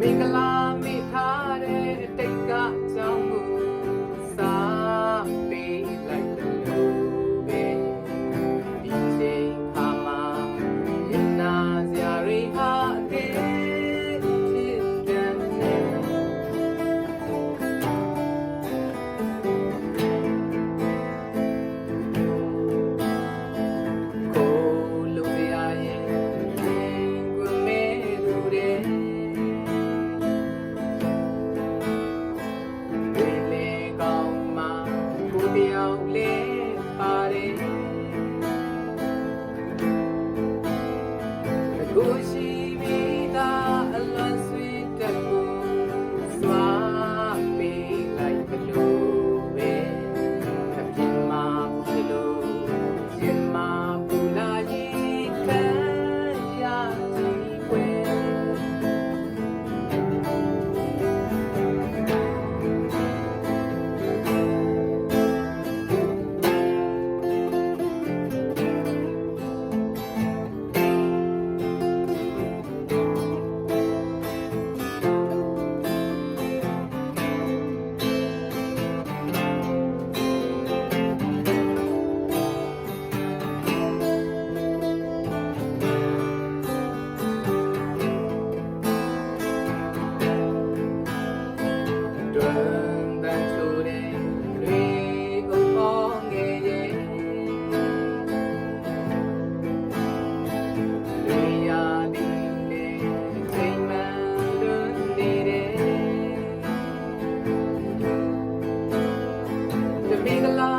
မင်္ဂလာ မြောက်လဲ big love.